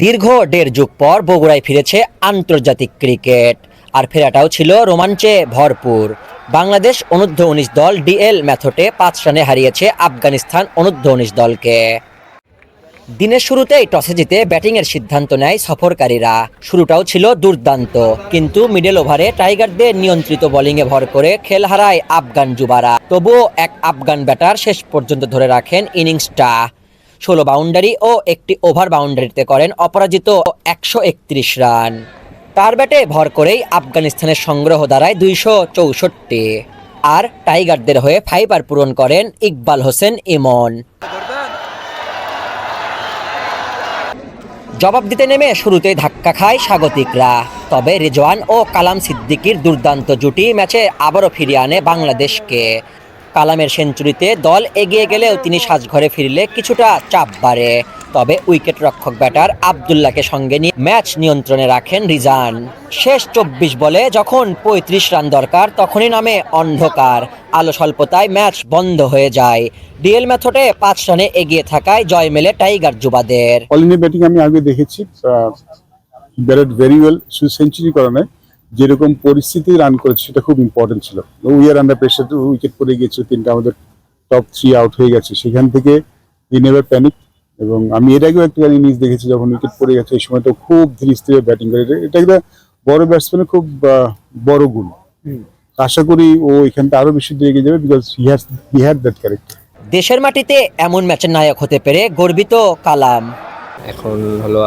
দীর্ঘ দেড় যুগ পর বগুড়ায় ফিরেছে আন্তর্জাতিক ক্রিকেট। আর ফেরাটাও ছিল রোমাঞ্চে ভরপুর। বাংলাদেশ অনূর্ধ্ব উনিশ দল ডিএল ম্যাথডে পাঁচ রানে হারিয়েছে আফগানিস্তান অনূর্ধ্ব উনিশ দলকে। দিনের শুরুতেই টসে জিতে ব্যাটিংয়ের সিদ্ধান্ত নেয় সফরকারীরা। শুরুটাও ছিল দুর্দান্ত, কিন্তু মিডল ওভারে টাইগারদের নিয়ন্ত্রিত বোলিংয়ে ভর করে খেল হারায় আফগান যুবারা। তবুও এক আফগান ব্যাটার শেষ পর্যন্ত ধরে রাখেন ইনিংসটা। ষোলো বাউন্ডারি ও একটি ওভার বাউন্ডারিতে করেন অপরাজিত একশো একত্রিশ রান। তার ব্যাটে ভর করেই আফগানিস্তানের সংগ্রহ দাঁড়ায় দুইশো চৌষট্টি। আর টাইগারদের হয়ে ফাইবার পূরণ করেন ইকবাল হোসেন ইমন। জবাব দিতে নেমে শুরুতেই ধাক্কা খায় স্বাগতিকরা। তবে রেজওয়ান ও কালাম সিদ্দিকির দুর্দান্ত জুটি ম্যাচে আবারও ফিরিয়ে আনে বাংলাদেশকে। কালামের সেঞ্চুরিতে দল এগিয়ে গেলেও তিনি সাজঘরে ফিরলে কিছুটা চাপ বাড়ে। তবে উইকেট রক্ষক ব্যাটার আবদুল্লাহকে সঙ্গে নিয়ে ম্যাচ নিয়ন্ত্রণে রাখেন রিজান। শেষ চব্বিশ বলে যখন পঁয়ত্রিশ রান দরকার, তখনই নামে অন্ধকার। আলো স্বল্পতায় ম্যাচ বন্ধ হয়ে যায়। ডিএল ম্যাথডে পাঁচ রানে এগিয়ে থাকায় জয় মেলে টাইগার যুবাদের। অলিনি ব্যাটিং আমি আগে দেখেছি ব্যাটেড ভেরি ওয়েল সেঞ্চুরি করে নয় যেরকম পরিস্থিতি রান করেছে সেটা খুব ইম্পর্টেন্ট ছিল। We are under pressure wicket পড়ে গিয়েছিল তিনটা আমাদের টপ থ্রি আউট হয়ে গেছে। সেখান থেকে ই নেভার প্যানিক এবং আমি এর আগেও একটা ইনিংস দেখেছি যখন উইকেট পড়ে গেছে এই সময় তো খুব ধীরে স্থিরে ব্যাটিং করে। এটা- একটা বড় ব্যাটসম্যানের খুব বড় গুণ। আশা করি ও এখানটা আরও বেশি দূরে এগিয়ে যাবে because he has he had that character দেশের মাটিতে এমন ম্যাচের নায়ক হতে পেরে গর্বিত কালাম। এখন হলো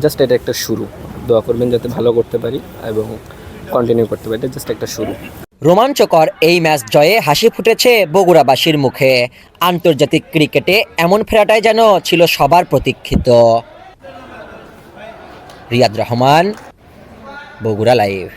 জাস্ট এটা একটা শুরু। দোয়া করবেন যাতে ভালো করতে পারি এবং কন্টিনিউ করতে পারি জাস্ট একটা শুরু। রোমাঞ্চকর এই ম্যাচ জয়ে হাসি ফুটেছে বগুড়াবাসীর মুখে। আন্তর্জাতিক ক্রিকেটে এমন ফেরাটাই যেন ছিল সবার প্রতীক্ষিত। রিয়াদ রহমান, বগুড়া লাইভ।